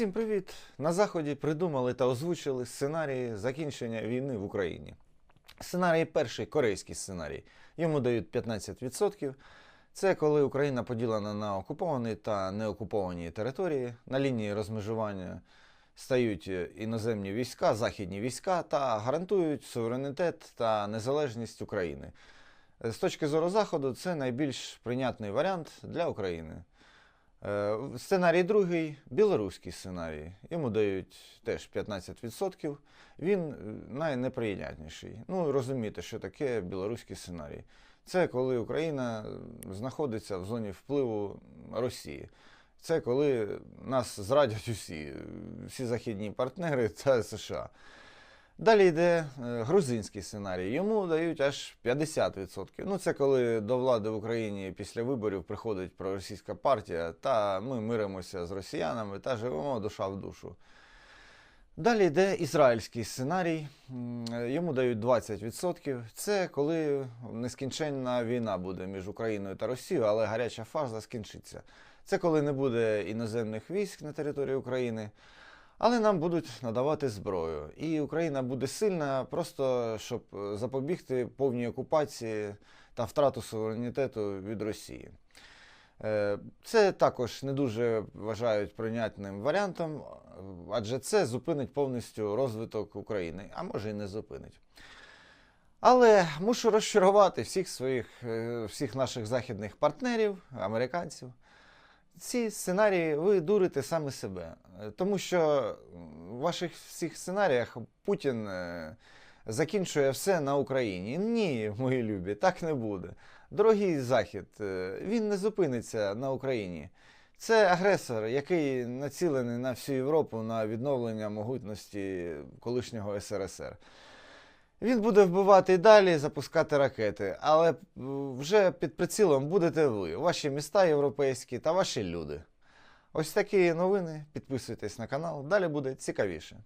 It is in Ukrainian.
Всім привіт! На Заході придумали та озвучили сценарії закінчення війни в Україні. Сценарій перший корейський сценарій. Йому дають 15%. Це коли Україна поділена на окуповані та неокуповані території. На лінії розмежування стають іноземні війська, західні війська та гарантують суверенітет та незалежність України. З точки зору Заходу, це найбільш прийнятний варіант для України. Е, Сценарій другий білоруський сценарій. Йому дають теж 15%. Він е, найнеприйнятніший. Ну, розумієте, що таке білоруський сценарій. Це коли Україна знаходиться в зоні впливу Росії. Це коли нас зрадять усі, всі західні партнери та США. Далі йде е, грузинський сценарій. Йому дають аж 50%. Ну, це коли до влади в Україні після виборів приходить проросійська партія, та ми миримося з росіянами та живемо душа в душу. Далі йде ізраїльський сценарій. Йому дають 20%. Це коли нескінченна війна буде між Україною та Росією, але гаряча фаза скінчиться. Це коли не буде іноземних військ на території України, але нам будуть надавати зброю. І Україна буде сильна, просто щоб е, запобігти повній окупації та втрату суверенітету від Росії. Е, Це також не дуже вважають прийнятним варіантом, адже це зупинить повністю розвиток України, а може і не зупинить. Але мушу розчарувати всіх своїх, е, всіх наших західних партнерів, американців. Ці сценарії ви дурите саме себе. Е, Тому що в ваших всіх сценаріях Путін е, закінчує все на Україні. Ні, мої любі, так не буде. Дорогий Захід, е, він не зупиниться на Україні. Це агресор, який націлений на всю Європу на відновлення могутності колишнього СРСР. Він буде вбивати і далі, запускати ракети, але вже під прицілом будете ви, ваші міста європейські та ваші люди. Ось такі новини. Підписуйтесь на канал, далі буде цікавіше.